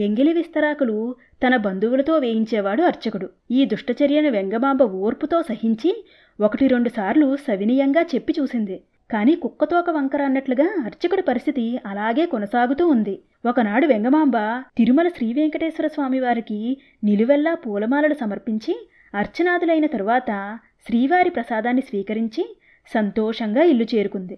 ఎంగిలి విస్తరాకులు తన బంధువులతో వేయించేవాడు అర్చకుడు. ఈ దుష్టచర్యను వెంగమాంబ ఓర్పుతో సహించి ఒకటి రెండు సార్లు సవినీయంగా చెప్పి చూసింది. కానీ కుక్కతోక వంకర అన్నట్లుగా అర్చకుడి పరిస్థితి అలాగే కొనసాగుతూ ఉంది. ఒకనాడు వెంగమాంబ తిరుమల శ్రీ వెంకటేశ్వర స్వామివారికి నిలువెల్లా పూలమాలలు సమర్పించి అర్చనాదులైన తరువాత శ్రీవారి ప్రసాదాన్ని స్వీకరించి సంతోషంగా ఇల్లు చేరుకుంది.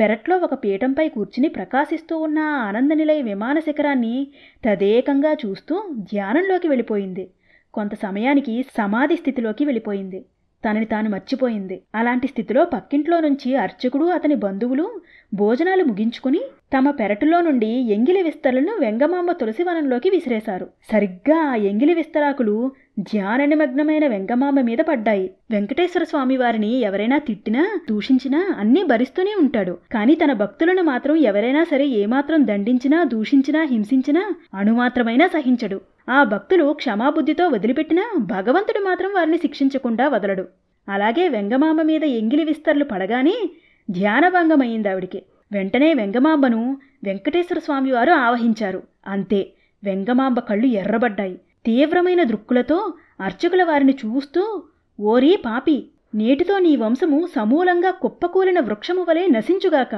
పెరట్లో ఒక పీఠంపై కూర్చుని ప్రకాశిస్తూ ఉన్న ఆనంద నిలయ విమాన శిఖరాన్ని తదేకంగా చూస్తూ ధ్యానంలోకి వెళ్ళిపోయింది. కొంత సమయానికి సమాధి స్థితిలోకి వెళ్ళిపోయింది. తనని తాను మర్చిపోయింది. అలాంటి స్థితిలో పక్కింట్లో నుంచి అర్చకుడు అతని బంధువులు భోజనాలు ముగించుకుని తమ పెరటులో నుండి ఎంగిలి విస్తరలను వెంగమాంబ తులసివనంలోకి విసిరేశారు. సరిగ్గా ఆ ఎంగిలి విస్తరాకులు ధ్యాన నిమగ్నమైన వెంగమాంబ మీద పడ్డాయి. వెంకటేశ్వర స్వామి వారిని ఎవరైనా తిట్టినా దూషించినా అన్నీ భరిస్తూనే ఉంటాడు. కానీ తన భక్తులను మాత్రం ఎవరైనా సరే ఏమాత్రం దండించినా దూషించినా హింసించినా అణుమాత్రమైనా సహించడు. ఆ భక్తులు క్షమాబుద్ధితో వదిలిపెట్టినా భగవంతుడు మాత్రం వారిని శిక్షించకుండా వదలడు. అలాగే వెంగమాంబ మీద ఎంగిలి విస్తర్లు పడగానే ధ్యానభంగమైంది ఆవిడికి. వెంటనే వెంగమాంబను వెంకటేశ్వర స్వామివారు ఆవహించారు. అంతే వెంగమాంబ కళ్ళు ఎర్రబడ్డాయి. తీవ్రమైన దృక్కులతో అర్చకుల వారిని చూస్తూ ఓరీ పాపి నేటితో నీ వంశము సమూలంగా కుప్పకూలిన వృక్షము వలె నశించుగాక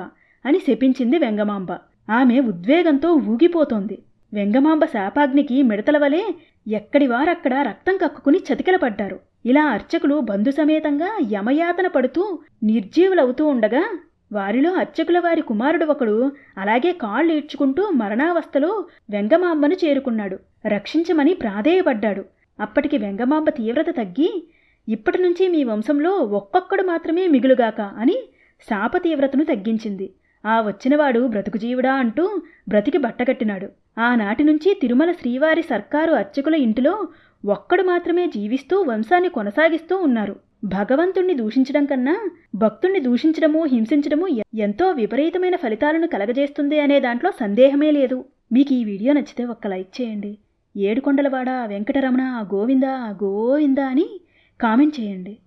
అని శపించింది వెంగమాంబ. ఆమె ఉద్వేగంతో ఊగిపోతోంది. వెంగమాంబ శాపాగ్నికి మిడతల వలె ఎక్కడివారక్కడ రక్తం కక్కుకుని చతికిలపడ్డారు. ఇలా అర్చకులు బంధుసమేతంగా యమయాతన పడుతూ నిర్జీవులవుతూ ఉండగా వారిలో అర్చకుల వారి కుమారుడు ఒకడు అలాగే కాళ్ళు ఈడ్చుకుంటూ మరణావస్థలో వెంగమాంబను చేరుకున్నాడు. రక్షించమని ప్రాధేయపడ్డాడు. అప్పటికి వెంగమాంబ తీవ్రత తగ్గి ఇప్పటి నుంచి మీ వంశంలో ఒక్కొక్కడు మాత్రమే మిగులుగాక అని శాప తీవ్రతను తగ్గించింది. ఆ వచ్చినవాడు బ్రతుకు జీవుడా అంటూ బ్రతికి బట్టగట్టినాడు. ఆనాటి నుంచి తిరుమల శ్రీవారి సర్కారు అర్చకుల ఇంటిలో ఒక్కడు మాత్రమే జీవిస్తూ వంశాన్ని కొనసాగిస్తూ ఉన్నారు. భగవంతుణ్ణి దూషించడం కన్నా భక్తుణ్ణి దూషించడము హింసించడము ఎంతో విపరీతమైన ఫలితాలను కలగజేస్తుంది అనే దాంట్లో సందేహమే లేదు. మీకు ఈ వీడియో నచ్చితే ఒక్క లైక్ చేయండి. ఏడుకొండలవాడ వెంకటరమణ గోవింద గోవింద అని కామెంట్ చేయండి.